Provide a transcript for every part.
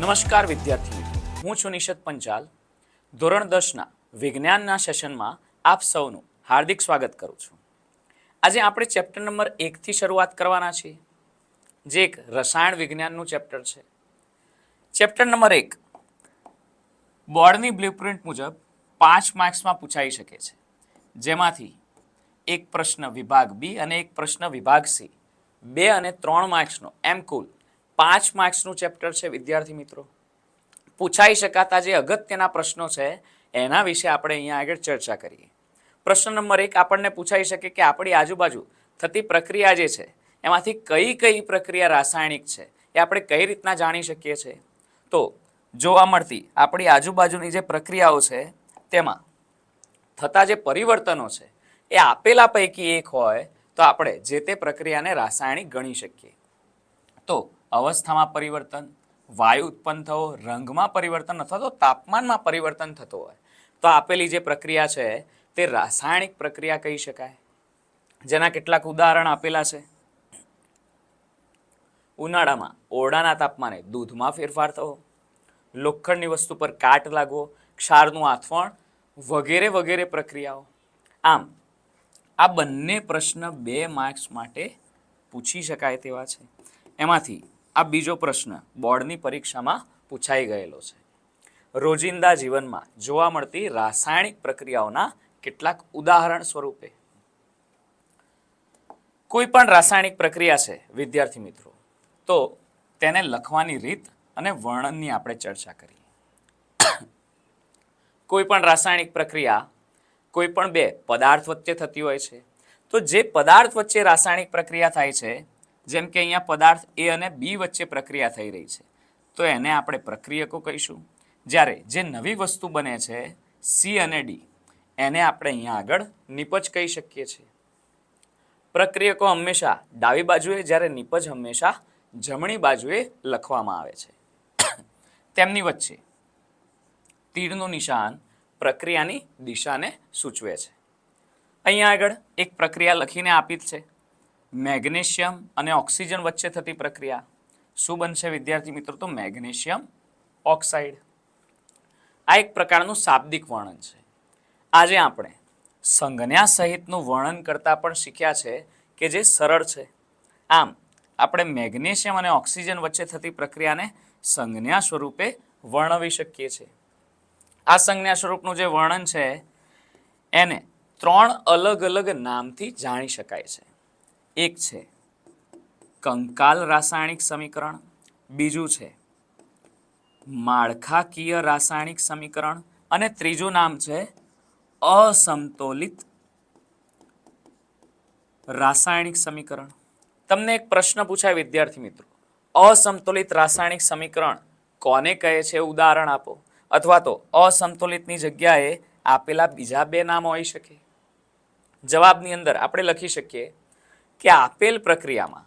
નમસ્કાર વિદ્યાર્થી મિત્રો હું છું નિશત પંચાલ. ધોરણ દસના વિજ્ઞાનના સેશનમાં આપ સૌનું હાર્દિક સ્વાગત કરું છું. આજે આપણે ચેપ્ટર નંબર એકથી શરૂઆત કરવાના છીએ, જે એક રસાયણ વિજ્ઞાનનું ચેપ્ટર છે. ચેપ્ટર નંબર એક બોર્ડની બ્લુપ્રિન્ટ મુજબ પાંચ માર્ક્સમાં પૂછાઈ શકે છે. જેમાંથી એક પ્રશ્ન વિભાગ બી અને એક પ્રશ્ન વિભાગ સી. બે અને ત્રણ માર્ક્સનો એમ કુલ પાંચ માર્ક્સનું ચેપ્ટર છે, વિદ્યાર્થી મિત્રો. પૂછાઈ શકાતા જે અગત્યના પ્રશ્નો છે, એના વિશે આપણે અહીંયા આગળ ચર્ચા કરીએ. પ્રશ્ન નંબર એક, આપણને પૂછાઈ શકે કે આપણી આજુબાજુ થતી પ્રક્રિયા જે છે, એમાંથી કઈ કઈ પ્રક્રિયા રાસાયણિક છે, એ આપણે કઈ રીતના જાણી શકીએ છીએ તો, જોવા મળતી આપણી આજુબાજુની જે પ્રક્રિયાઓ છે, તેમાં થતા જે પરિવર્તનો છે, એ આપેલા પૈકી એક હોય, તો આપણે જે તે પ્રક્રિયાને રાસાયણિક ગણી શકીએ. તો અવસ્થામાં પરિવર્તન, વાયુ ઉત્પન્ન થવો, રંગમાં પરિવર્તન અથવા તો તાપમાનમાં પરિવર્તન થતો હોય, તો આપેલી જે પ્રક્રિયા છે તે રાસાયણિક પ્રક્રિયા કહી શકાય. જેના કેટલાક ઉદાહરણ આપેલા છે. ઉનાળામાં ઓરડાના તાપમાને દૂધમાં ફેરફાર થવો, લોખંડની વસ્તુ પર કાટ લાગવો, ક્ષારનું આથવણ વગેરે વગેરે પ્રક્રિયાઓ. આમ, આ બંને પ્રશ્ન બે માર્ક્સ માટે પૂછી શકાય તેવા છે. એમાંથી આ બીજો પ્રશ્ન બોર્ડની પરીક્ષામાં પૂછાઈ ગયેલો છે. રોજિંદા જીવનમાં જોવા મળતી રાસાયણિક પ્રક્રિયાઓના કેટલાક ઉદાહરણ સ્વરૂપે. કોઈ પણ રાસાયણિક પ્રક્રિયા છે, વિદ્યાર્થી મિત્રો, તો તેને લખવાની રીત અને વર્ણનની આપણે ચર્ચા કરીએ કોઈ પણ રાસાયણિક પ્રક્રિયા, કોઈ પણ બે પદાર્થ વચ્ચે થતી હોય છે, તો જે પદાર્થ વચ્ચે રાસાયણિક પ્રક્રિયા થાય છે જેમ કે અહીંયા પદાર્થ એ અને બી વચ્ચે પ્રક્રિયા થઈ રહી છે. તો એને આપણે પ્રક્રિયકો કહીશું. જ્યારે જે નવી વસ્તુ બને છે, સી અને ડી, એને આપણે અહીંયા આગળ નિપજ કહી શકીએ છીએ. પ્રક્રિયકો હંમેશા ડાબી બાજુએ, જ્યારે નિપજ હંમેશા જમણી બાજુએ લખવામાં આવે છે. તેમની વચ્ચે તીરનું નિશાન પ્રક્રિયાની દિશાને સૂચવે છે. અહીંયા આગળ એક પ્રક્રિયા લખીને આપી છે. મેગ્નેશિયમ અને ઓક્સિજન વચ્ચે થતી પ્રક્રિયા. શું બનશે વિદ્યાર્થી મિત્રો તો મેગ્નેશિયમ ઓક્સાઇડ. આ એક પ્રકારનું શાબ્દિક વર્ણન છે. આજે આપણે સંજ્ઞા સહિતનું વર્ણન કરતાં પણ શીખ્યા છે કે જે સરળ છે. આમ, આપણે મેગ્નેશિયમ અને ઓક્સિજન વચ્ચે થતી પ્રક્રિયાને સંજ્ઞા સ્વરૂપે વર્ણવી શકીએ છીએ. આ સંજ્ઞા સ્વરૂપનું જે વર્ણન છે, એને ત્રણ અલગ અલગ નામથી જાણી શકાય છે. એક છે. કંકાલ રાસાયણિક સમીકરણ. બીજું છે. માળખાકીય રાસાયણિક સમીકરણ. અને ત્રીજું નામ છે અસમતોલિત રાસાયણિક સમીકરણ. તમને એક પ્રશ્ન પૂછાય વિદ્યાર્થી મિત્રો. અસમતોલિત રાસાયણિક સમીકરણ કોને કહે છે? ઉદાહરણ આપો. અથવા તો અસમતોલિતની જગ્યાએ આપેલા બીજા બે નામ હોઈ શકે. જવાબની અંદર આપણે લખી શકીએ કે આપેલ પ્રક્રિયામાં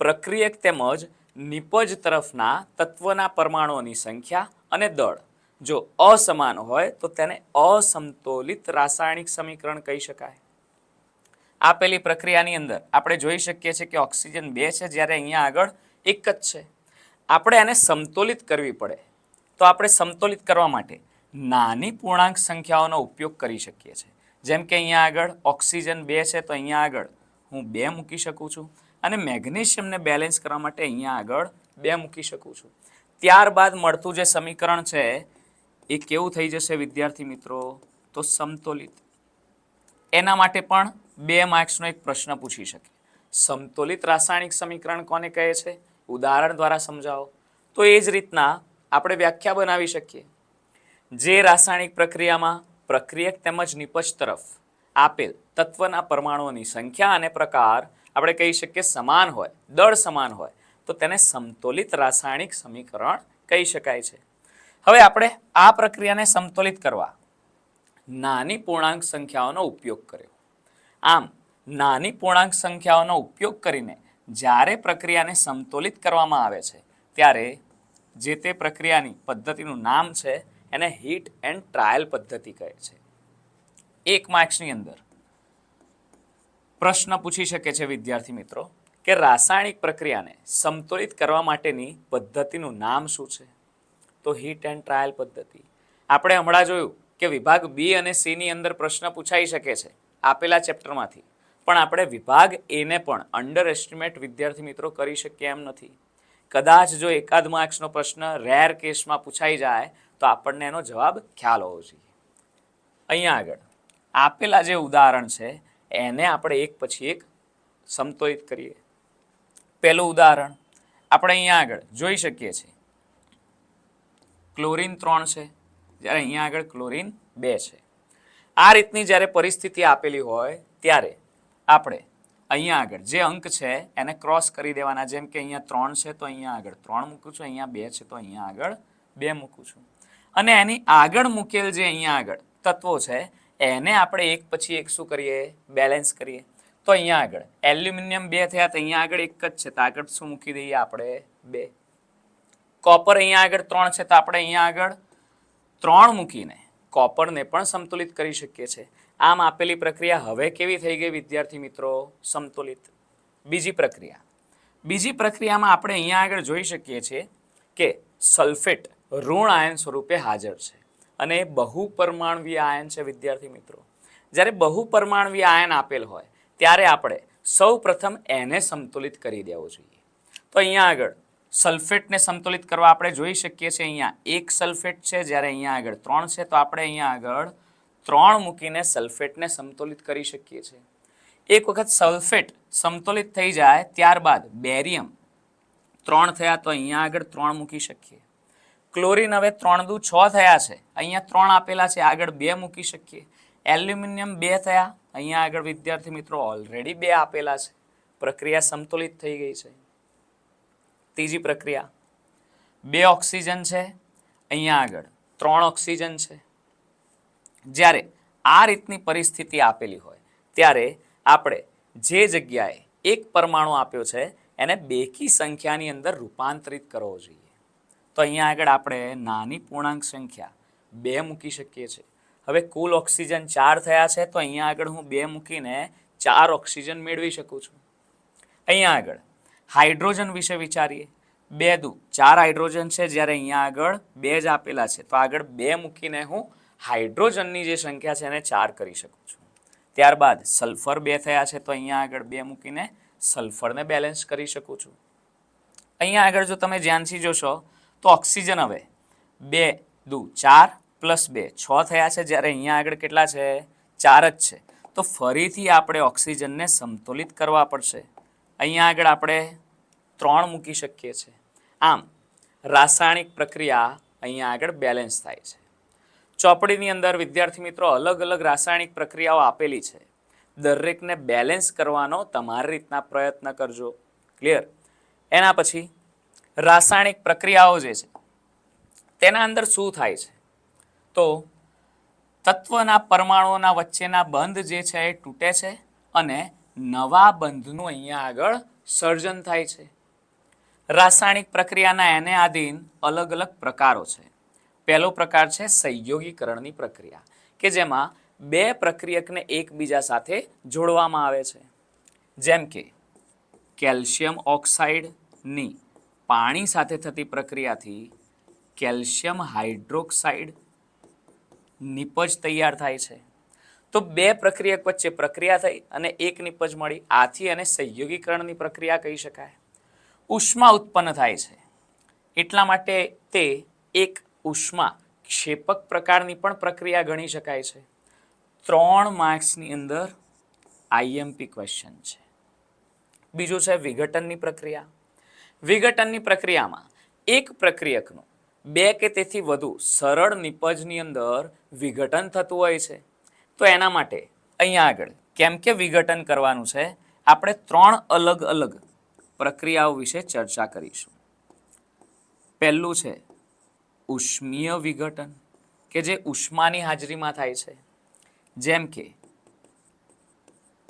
પ્રક્રિયક તેમજ નિપજ તરફના તત્વના પરમાણુઓની સંખ્યા અને દળ જો અસમાન હોય તો તેને અસમતોલિત રાસાયણિક સમીકરણ કહી શકાય. આપેલી પ્રક્રિયાની અંદર આપણે જોઈ શકીએ છીએ કે ઓક્સિજન બે છે જ્યારે અહીંયા આગળ એક જ છે. આપણે આને સમતોલિત કરવી પડે. તો આપણે સમતોલિત કરવા માટે નાની પૂર્ણાંક સંખ્યાઓનો ઉપયોગ કરી શકીએ છીએ. જેમ કે અહીંયા આગળ ઓક્સિજન બે છે તો અહીંયા આગળ હું બે મૂકી શકું છું અને મેગ્નેશિયમને બેલેન્સ કરવા માટે અહીંયા આગળ બે મૂકી શકું છું. ત્યારબાદ મળતું જે સમીકરણ છે, એ કેવું થઈ જશે વિદ્યાર્થી મિત્રો? તો સમતોલિત. એના માટે પણ બે માર્ક્સનો એક પ્રશ્ન પૂછી શકે. સમતોલિત રાસાયણિક સમીકરણ કોને કહે છે? ઉદાહરણ દ્વારા સમજાવો. તો એ જ રીતના આપણે વ્યાખ્યા બનાવી શકીએ. જે રાસાયણિક પ્રક્રિયામાં પ્રક્રિયક તેમજ નિપજ તરફ આપેલ તત્વના પરમાણુઓની સંખ્યા અને પ્રકાર આપણે કહી શકીએ સમાન હોય, દળ સમાન હોય, તો તેને સમતોલિત રાસાયણિક સમીકરણ કહી શકાય છે. હવે આપણે આ પ્રક્રિયાને સમતોલિત કરવા નાની પૂર્ણાંક સંખ્યાઓનો ઉપયોગ કર્યો. આમ, નાની પૂર્ણાંક સંખ્યાઓનો ઉપયોગ કરીને જ્યારે પ્રક્રિયાને સમતોલિત કરવામાં આવે છે, ત્યારે જે તે પ્રક્રિયાની પદ્ધતિનું નામ છે, એને હીટ એન્ડ ટ્રાયલ પદ્ધતિ કહે છે. એક માર્ક્સની અંદર. પ્રશ્ન પૂછી શકે છે વિદ્યાર્થી મિત્રો કે રાસાયણિક પ્રક્રિયાને સંતુલિત કરવા માટેની પદ્ધતિનું નામ શું છે? તો હિટ એન્ડ ટ્રાયલ પદ્ધતિ. આપણે હમણાં જોયું કે વિભાગ બી અને સીની અંદર પ્રશ્ન પૂછાઈ શકે છે આપેલા ચેપ્ટરમાંથી. પણ આપણે વિભાગ એને પણ અંડર એસ્ટિમેટ વિદ્યાર્થી મિત્રો કરી શકીએ એમ નથી. કદાચ જો એકાદ માર્ક્સનો પ્રશ્ન રેર કેસમાં પૂછાઈ જાય તો આપણને એનો જવાબ ખ્યાલ હોવો જોઈએ. અહીંયા આગળ. આપેલા જે ઉદાહરણ છે, એને આપણે એક પછી એક સમતોલિત કરીએ. પહેલું ઉદાહરણ, આપણે અહીંયા આગળ જોઈ શકીએ છીએ. ક્લોરીન ત્રણ છે, જ્યારે અહીંયા આગળ ક્લોરીન બે છે. આ રીતની જ્યારે પરિસ્થિતિ આપેલી હોય, ત્યારે આપણે અહીંયા આગળ જે અંક છે, એને ક્રોસ કરી દેવાના. જેમ કે અહીંયા ત્રણ છે, તો અહીંયા આગળ ત્રણ મૂકું છું, અહીંયા બે છે, તો અહીંયા આગળ બે મૂકું છું. અને એની આગળ મૂકેલ જે અહીંયા આગળ તત્વો છે એને આપણે એક પછી એક શું કરીએ? બેલેન્સ કરીએ. તો અહીંયા આગળ. એલ્યુમિનિયમ બે થયા તો અહીંયા આગળ એક જ છે. તો આગળ શું મૂકી દઈએ આપણે? બે. કોપર અહીંયા આગળ ત્રણ છે તો આપણે અહીંયા આગળ ત્રણ મૂકીને કોપરને પણ સંતુલિત કરી શકીએ છીએ. આમ આપેલી પ્રક્રિયા હવે કેવી થઈ ગઈ વિદ્યાર્થી મિત્રો? સંતુલિત. બીજી પ્રક્રિયા. બીજી પ્રક્રિયામાં આપણે અહીંયા આગળ જોઈ શકીએ છીએ કે સલ્ફેટ ઋણ આયન સ્વરૂપે હાજર છે. અને બહુ બહુપરમાણવીય આયન છે, વિદ્યાર્થી મિત્રો. જ્યારે બહુપરમાણવીય આયન આપેલ હોય, ત્યારે આપણે સૌ પ્રથમ એને સંતુલિત કરી દેવો જોઈએ. તો અહીંયા આગળ, સલ્ફેટને સંતુલિત કરવા આપણે જોઈ શકીએ છીએ, અહીંયા એક સલ્ફેટ છે, જ્યારે અહીંયા આગળ ત્રણ છે, તો આપણે અહીંયા આગળ ત્રણ મૂકીને સલ્ફેટને સંતુલિત કરી શકીએ છીએ. એક વખત સલ્ફેટ સમતુલિત થઈ જાય, ત્યારબાદ બેરિયમ ત્રણ થયા, તો અહીંયા આગળ ત્રણ મૂકી શકીએ. ક્લોરીન હવે ત્રણ દુ છ થયા છે. અહીંયા ત્રણ આપેલા છે. આગળ બે મૂકી શકીએ. એલ્યુમિનિયમ બે થયા. અહીંયા આગળ વિદ્યાર્થી મિત્રો ઓલરેડી બે આપેલા છે. પ્રક્રિયા સંતુલિત થઈ ગઈ છે. ત્રીજી પ્રક્રિયા. બે ઓક્સિજન છે. અહીંયા આગળ ત્રણ ઓક્સિજન છે. જ્યારે આ રીતની પરિસ્થિતિ આપેલી હોય, ત્યારે આપણે જે જગ્યાએ એક પરમાણુ આપ્યો છે, એને બેકી સંખ્યાની અંદર રૂપાંતરિત કરવો જોઈએ. તો અહીંયા આગળ આપણે નાની પૂર્ણાંક સંખ્યા બે મૂકી શકીએ છીએ. હવે કુલ ઓક્સિજન ચાર થયા છે, તો અહીંયા આગળ હું બે મૂકીને ચાર ઓક્સિજન મેળવી શકું છું. અહીંયા આગળ હાઇડ્રોજન વિશે વિચારીએ. બે દુ, ચાર હાઇડ્રોજન છે, જ્યારે અહીંયા આગળ બે જ આપેલા છે, તો આગળ બે મૂકીને હું હાઇડ્રોજનની જે સંખ્યા છે એને ચાર કરી શકું છું. ત્યારબાદ સલ્ફર બે થયા છે, તો અહીંયા આગળ બે મૂકીને સલ્ફરને બેલેન્સ કરી શકું છું. અહીંયા આગળ જો તમે ધ્યાનથી જોશો તો ઓક્સિજન હવે બે દુ ચાર પ્લસ બે. છ થયા છે જ્યારે અહીંયા આગળ કેટલા છે? ચાર જ છે. તો ફરીથી આપણે ઓક્સિજનને સમતુલિત કરવા પડશે. અહીંયા આગળ આપણે ત્રણ મૂકી શકીએ છીએ આમ, રાસાયણિક પ્રક્રિયા અહીંયા આગળ બેલેન્સ થાય છે. ચોપડીની અંદર વિદ્યાર્થી મિત્રો અલગ અલગ રાસાયણિક પ્રક્રિયાઓ આપેલી છે. દરેકને બેલેન્સ કરવાનો તમારી રીતના પ્રયત્ન કરજો. ક્લિયર એના પછી રાસાયણિક પ્રક્રિયાઓ જે છે, તેના અંદર શું થાય છે? તો તત્વના પરમાણુઓના વચ્ચેના બંધ જે છે, એ તૂટે છે અને નવા બંધનું અહીંયા આગળ સર્જન થાય છે. રાસાયણિક પ્રક્રિયાના એને આધીન અલગ અલગ પ્રકારો છે. પહેલો પ્રકાર છે સહયોગીકરણની પ્રક્રિયા, કે જેમાં બે પ્રક્રિયકને એકબીજા સાથે જોડવામાં આવે છે. જેમ કે, કેલ્શિયમ ઓક્સાઇડની પાણી સાથે થતી પ્રક્રિયાથી કેલ્શિયમ હાઇડ્રોક્સાઇડ નિપજ તૈયાર થાય છે. તો બે પ્રક્રિયક વચ્ચે પ્રક્રિયા થઈ અને એક નિપજ મળી. આથી અને સંયોગીકરણની પ્રક્રિયા કહી શકાય. ઉષ્મા ઉત્પન્ન થાય છે. એટલા માટે તે એક ઉષ્મા ક્ષેપક પ્રકારની પણ પ્રક્રિયા ગણી શકાય છે. ત્રણ માર્ક્સની અંદર આઈએમપી ક્વેશ્ચન છે. બીજું છે વિઘટનની પ્રક્રિયા. વિઘટનની પ્રક્રિયામાં એક પ્રક્રિયકનું બે કે તેથી વધુ સરળ નિપજની અંદર વિઘટન થતું હોય છે. તો એના માટે અહીંયા આગળ કેમ કે વિઘટન કરવાનું છે, આપણે ત્રણ અલગ અલગ પ્રક્રિયાઓ વિશે ચર્ચા કરીશું. પહેલું છે ઉષ્મીય વિઘટન, કે જે ઉષ્માની હાજરીમાં થાય છે. જેમ કે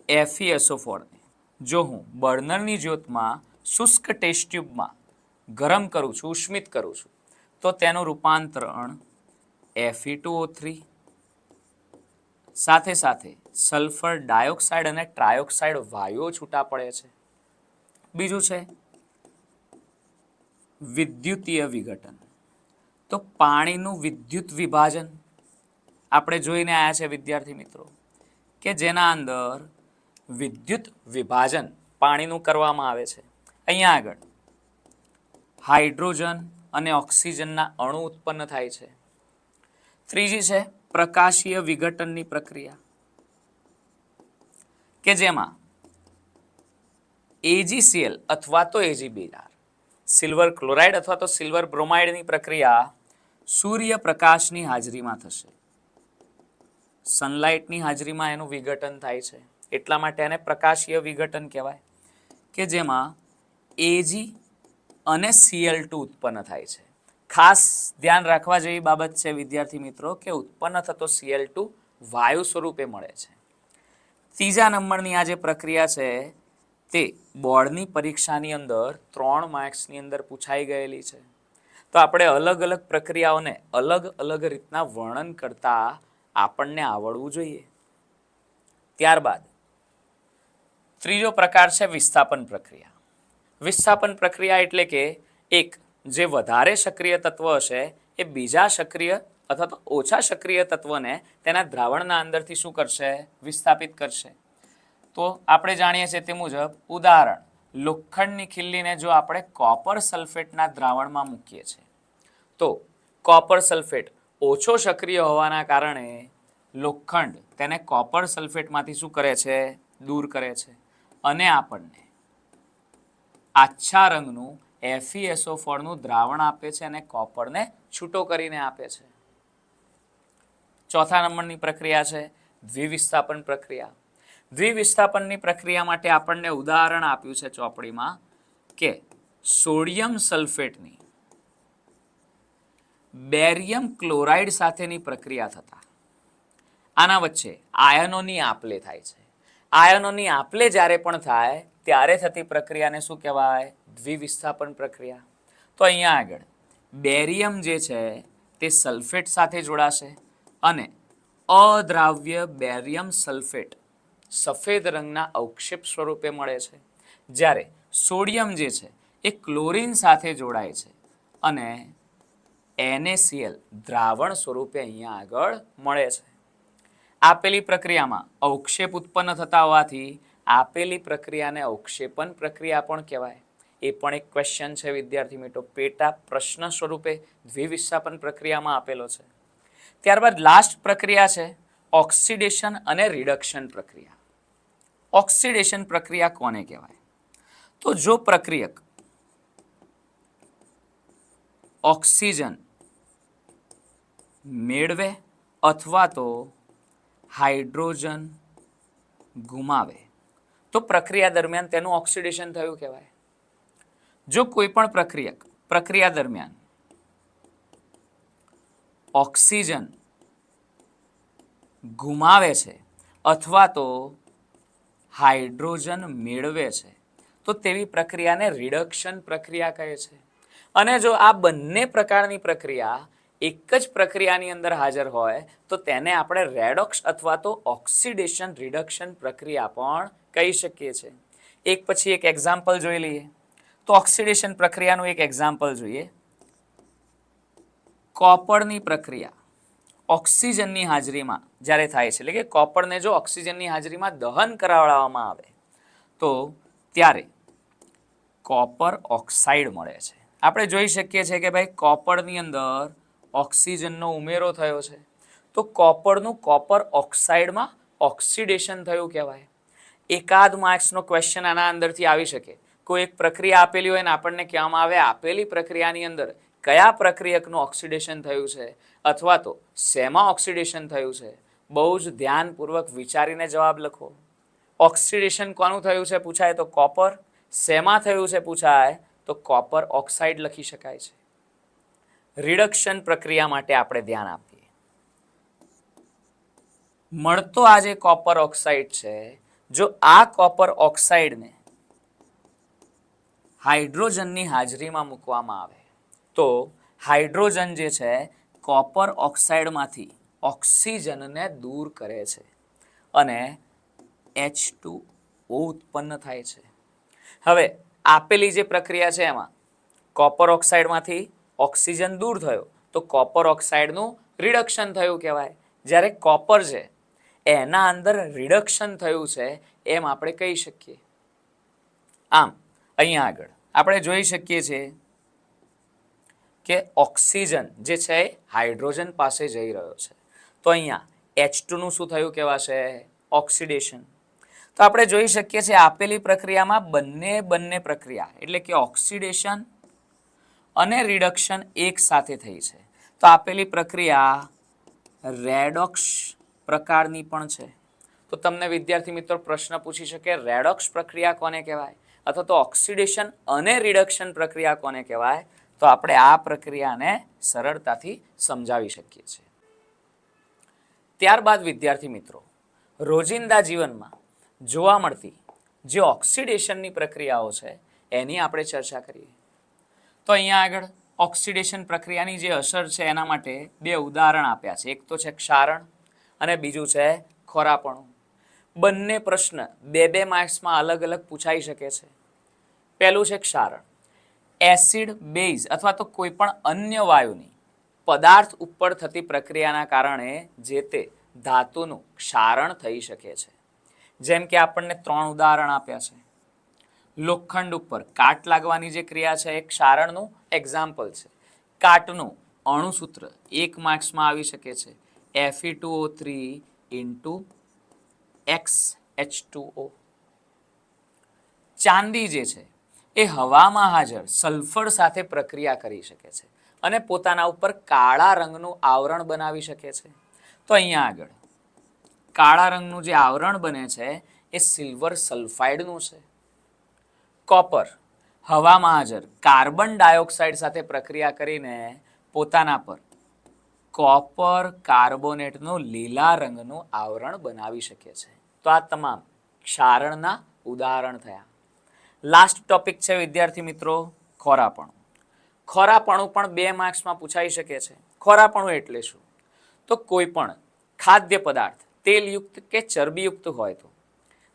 એફીએસોફોરને જો હું બર્નરની જ્યોતમાં શુષ્ક ટેસ્ટ ટ્યુબમાં ગરમ કરું છું, ઉષ્મિત કરું છું, તો તેનું રૂપાંતરણ એફઈ ટુ ઓ થ્રી સાથે સાથે સલ્ફર ડાયોક્સાઇડ અને ટ્રાયોક્સાઇડ વાયુઓ છૂટા પડે છે. બીજું છે વિદ્યુતીય વિઘટન. તો પાણીનું વિદ્યુત વિભાજન આપણે જોઈને આવ્યા છે વિદ્યાર્થી મિત્રો, કે જેના અંદર વિદ્યુત વિભાજન પાણીનું કરવામાં આવે છે. અહીંયા આગળ. હાઇડ્રોજન અને ઓક્સિજનના અણુ ઉત્પન્ન થાય છે. ત્રીજી છે પ્રકાશીય વિઘટનની પ્રક્રિયા. કે જેમાં એજીસીએલ અથવા તો એજીબીઆર સિલ્વર ક્લોરાઇડ અથવા તો સિલ્વર બ્રોમાઇડની પ્રક્રિયા સૂર્યપ્રકાશની હાજરીમાં થશે. સનલાઇટની હાજરીમાં એનું વિઘટન થાય છે. એટલા માટે એને પ્રકાશીય વિઘટન કહેવાય. કે જેમાં એજી અને સીએલ ટુ ઉત્પન્ન થાય છે. ખાસ ધ્યાન રાખવા જેવી બાબત છે વિદ્યાર્થી મિત્રો કે ઉત્પન્ન થતો સીએલ ટુ વાયુ સ્વરૂપે મળે છે. ત્રીજા નંબરની આ જે પ્રક્રિયા છે તે બોર્ડની પરીક્ષાની અંદર ત્રણ માર્ક્સની અંદર પૂછાઈ ગયેલી છે. તો આપણે અલગ અલગ પ્રક્રિયાઓને અલગ અલગ રીતના વર્ણન કરતા આપણને આવડવું જોઈએ. ત્યારબાદ ત્રીજો પ્રકાર છે વિસ્થાપન પ્રક્રિયા. વિસ્થાપન પ્રક્રિયા એટલે કે એક જે વધારે સક્રિય તત્વ હશે, એ બીજા સક્રિય અથવા તો ઓછા સક્રિય તત્વને તેના દ્રાવણના અંદરથી શું કરશે? વિસ્થાપિત કરશે. તો આપણે જાણીએ છીએ તે મુજબ, ઉદાહરણ, લોખંડની ખીલ્લીને જો આપણે કોપર સલ્ફેટના દ્રાવણમાં મૂકીએ છીએ, તો કોપર સલ્ફેટ ઓછો સક્રિય હોવાના કારણે લોખંડ તેને કોપર સલ્ફેટમાંથી શું કરે છે? દૂર કરે છે. અને આપણને આછા રંગનું એફઈએસઓ ફળનું દ્રાવણ આપે છે અને કોપરને છૂટો કરીને આપે છે. ચોથા નંબરની પ્રક્રિયા છે દ્વિવિસ્થાપન પ્રક્રિયા. દ્વિવિસ્થાપનની પ્રક્રિયા માટે આપણને ઉદાહરણ આપ્યું છે ચોપડીમાં કે સોડિયમ સલ્ફેટની બેરિયમ ક્લોરાઇડ સાથેની પ્રક્રિયા થતા. આના વચ્ચે આયનોની આપલે થાય છે. આયનોની આપલે જ્યારે પણ થાય ત્યારે થતી પ્રક્રિયાને શું કહેવાય? દ્વિવિસ્થાપન પ્રક્રિયા. તો અહીંયા આગળ, બેરિયમ જે છે, તે સલ્ફેટ સાથે જોડાશે અને અદ્રાવ્ય બેરિયમ સલ્ફેટ સફેદ રંગના અવક્ષેપ સ્વરૂપે મળે છે. જ્યારે સોડિયમ જે છે, એ ક્લોરીન સાથે જોડાય છે અને એનએસીએલ દ્રાવણ સ્વરૂપે અહીંયા આગળ મળે છે. આપેલી પ્રક્રિયામાં અવક્ષેપ ઉત્પન્ન થતા હોવાથી આપેલી પ્રક્રિયાને અવક્ષેપણ પ્રક્રિયા પણ કહેવાય. એ પણ એક ક્વેશ્ચન છે વિદ્યાર્થી મિત્રો. પેટા પ્રશ્ન સ્વરૂપે દ્વિવિસ્થાપન પ્રક્રિયામાં આપેલો છે. ત્યારબાદ લાસ્ટ પ્રક્રિયા છે ઓક્સિડેશન અને રિડક્શન પ્રક્રિયા. ઓક્સિડેશન પ્રક્રિયા કોને કહેવાય? તો જો પ્રક્રિયક ઓક્સિજન મેળવે અથવા તો હાઇડ્રોજન ગુમાવે તો પ્રક્રિયા દરમિયાન તેનું ઓક્સિડેશન થયું કહેવાય. જો કોઈ પણ પ્રક્રિયક પ્રક્રિયા દરમિયાન ઓક્સિજન ગુમાવે છે અથવા તો હાઇડ્રોજન મેળવે છે, તો તેવી પ્રક્રિયાને રિડક્શન પ્રક્રિયા કહે છે. અને જો આ બંને પ્રકારની પ્રક્રિયા એક જ પ્રક્રિયાની અંદર હાજર હોય, તો તેને આપણે રેડોક્સ અથવા તો ઓક્સિડેશન રિડક્શન પ્રક્રિયા પણ કહી શકીએ છીએ. એક પછી એક એક્ઝામ્પલ જોઈ લઈએ. તો ઓક્સિડેશન પ્રક્રિયાનું એક એક્ઝામ્પલ જોઈએ. કોપરની પ્રક્રિયા ઓક્સિજનની હાજરીમાં જ્યારે થાય છે, એટલે કે કોપરને જો ઓક્સિજનની હાજરીમાં દહન કરાવડાવવામાં આવે, તો ત્યારે કોપર ઓક્સાઇડ મળે છે. આપણે જોઈ શકીએ છીએ કે ભાઈ કોપરની અંદર ઓક્સિજનનો ઉમેરો થયો છે. તો કોપરનું કોપર ઓક્સાઇડમાં ઓક્સિડેશન થયું કહેવાય. એકાદ માર્ક્સનો ક્વેશ્ચન આના અંદરથી આવી શકે. કોઈ એક પ્રક્રિયા આપેલી હોય ને આપણને કહેવામાં આવે, આપેલી પ્રક્રિયાની અંદર કયા પ્રક્રિયકનું ઓક્સિડેશન થયું છે? અથવા તો, શેમાં ઓક્સિડેશન થયું છે? બહુ જ ધ્યાનપૂર્વક વિચારીને જવાબ લખો. ઓક્સિડેશન કોનું થયું છે? પૂછાય તો કોપર. શેમાં થયું છે? પૂછાય તો કોપર ઓક્સાઇડ લખી શકાય છે. રિડક્શન પ્રક્રિયા માટે આપણે ધ્યાન આપીએ. મળતો આ જે કોપર ઓક્સાઇડ છે, જો આ કોપર ઓક્સાઇડને હાઇડ્રોજનની હાજરીમાં મૂકવામાં આવે, તો હાઇડ્રોજન જે છે કોપર ઓક્સાઇડમાંથી ઓક્સિજનને દૂર કરે છે અને એચ ટુ ઓ ઉત્પન્ન થાય છે. હવે આપેલી જે પ્રક્રિયા છે એમાં કોપર ઓક્સાઇડમાંથી ઓક્સિજન દૂર થયો તો કોપર ઓક્સાઇડનું રિડક્શન થયું કહેવાય. જ્યારે કોપર છે, એના અંદર રિડક્શન થયું છે એમ આપણે કહી શકીએ. આમ, અહીંયા આગળ આપણે જોઈ શકીએ છીએ કે ઓક્સિજન જે છે એ હાઇડ્રોજન પાસે જઈ રહ્યો છે. તો અહીંયા એચ ટુનું શું થયું કહેવાશે? ઓક્સિડેશન. તો આપણે જોઈ શકીએ છીએ આપેલી પ્રક્રિયામાં બંને બંને પ્રક્રિયા એટલે કે ઓક્સિડેશન અને રિડક્શન એક સાથે થઈ છે. તો આપેલી પ્રક્રિયા રેડોક્સ પ્રકારની પણ છે. તો તમને વિદ્યાર્થી મિત્રો પ્રશ્ન પૂછી શકે રેડોક્સ પ્રક્રિયા કોને કહેવાય? અથવા તો ઓક્સિડેશન અને રિડક્શન પ્રક્રિયા કોને કહેવાય? તો આપણે આ પ્રક્રિયાને સરળતાથી સમજાવી શકીએ છીએ. ત્યારબાદ વિદ્યાર્થી મિત્રો, રોજિંદા જીવનમાં જોવા મળતી જે ઓક્સિડેશનની પ્રક્રિયાઓ છે, એની આપણે ચર્ચા કરીએ. તો અહીંયા આગળ ઓક્સિડેશન પ્રક્રિયાની જે અસર છે એના માટે બે ઉદાહરણ આપ્યા છે. એક તો છે ક્ષારણ અને બીજું છે ખોરાપણું. બંને પ્રશ્ન બે બે માર્ક્સમાં અલગ અલગ પૂછાઈ શકે છે. પહેલું છે ક્ષારણ. એસિડ બેઝ અથવા તો કોઈ પણ અન્ય વાયુની પદાર્થ ઉપર થતી પ્રક્રિયાના કારણે જે તે ધાતુનું ક્ષારણ થઈ શકે છે. જેમ કે આપણને ત્રણ ઉદાહરણ આપ્યા છે. લોખંડ ઉપર. કાટ લાગવાની જે ક્રિયા છે એ ક્ષારણનું એક્ઝામ્પલ છે. કાટનું અણુસૂત્ર એક માર્ક્સમાં આવી શકે છે. F E two O three into x H two O ચાંદી જે છે, એ હવામાં હાજર સલ્ફર સાથે પ્રક્રિયા કરી શકે છે અને પોતાના ઉપર કાળા રંગનું આવરણ બનાવી શકે છે. તો અહીંયા આગળ, કાળા રંગનું જે આવરણ બને છે, એ સિલ્વર સલ્ફાઇડનું છે. કોપર. હવામાં હાજર કાર્બન ડાયોક્સાઇડ સાથે પ્રક્રિયા કરીને પોતાના પર કોપર કાર્બોનેટનું લીલા રંગનું આવરણ બનાવી શકે છે. તો આ તમામ ક્ષારણના ઉદાહરણ થયા. લાસ્ટ ટોપિક છે વિદ્યાર્થી મિત્રો, ખોરાપણું. ખોરાપણું પણ બે માર્ક્સમાં પૂછાઈ શકે છે. ખોરાપણું એટલે શું? તો કોઈ પણ ખાદ્ય પદાર્થ, તેલયુક્ત કે ચરબીયુક્ત હોય તો.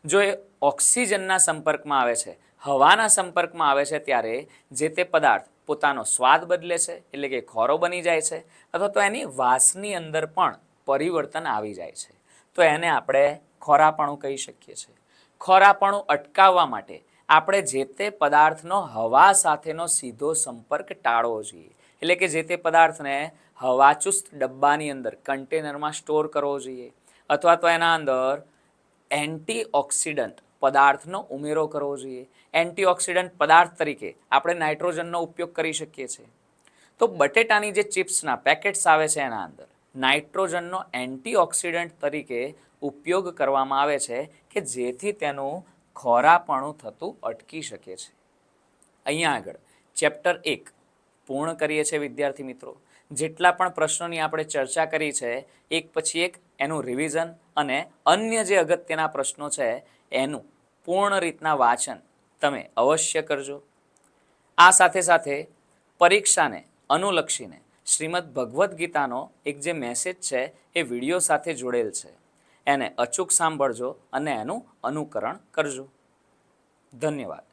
જો એ ઓક્સિજનના સંપર્કમાં આવે છે હવાના સંપર્કમાં આવે છે ત્યારે જે તે પદાર્થ પોતાનો સ્વાદ બદલે છે, એટલે કે ખોરો બની જાય છે, અથવા તો એની વાસની અંદર પણ પરિવર્તન આવી જાય છે. તો એને આપણે ખોરાપણું કહી શકીએ છીએ. ખોરાપણું અટકાવવા માટે આપણે જે તે પદાર્થનો હવા સાથેનો સીધો સંપર્ક ટાળવો જોઈએ. એટલે કે જે તે પદાર્થને હવાચુસ્ત ડબ્બાની અંદર, કન્ટેનરમાં સ્ટોર કરવો જોઈએ. અથવા તો એના અંદર એન્ટીઓક્સિડન્ટ પદાર્થનો ઉમેરો કરવો જોઈએ. એન્ટીઓક્સિડન્ટ પદાર્થ તરીકે આપણે નાઇટ્રોજનનો ઉપયોગ કરી શકીએ છીએ. તો બટેટાની જે ચિપ્સના પેકેટ્સ આવે છે એના અંદર, નાઇટ્રોજનનો એન્ટીઓક્સિડન્ટ તરીકે ઉપયોગ કરવામાં આવે છે કે જેથી તેનું ખોરાપણું થતું અટકી શકે છે. અહીંયા આગળ, ચેપ્ટર એક, પૂર્ણ કરીએ છીએ વિદ્યાર્થી મિત્રો. જેટલા પણ પ્રશ્નોની આપણે ચર્ચા કરી છે, એક પછી એક એનું રિવિઝન અને અન્ય જે અગત્યના પ્રશ્નો છે, એનું પૂર્ણ રીતના વાંચન તમે અવશ્ય કરજો. આ સાથે સાથે પરીક્ષાને અનુલક્ષીને શ્રીમદ ભગવદ્ ગીતાનો એક જે મેસેજ છે એ વીડિયો સાથે જોડેલ છે. એને અચૂક સાંભળજો અને એનું અનુકરણ કરજો. ધન્યવાદ.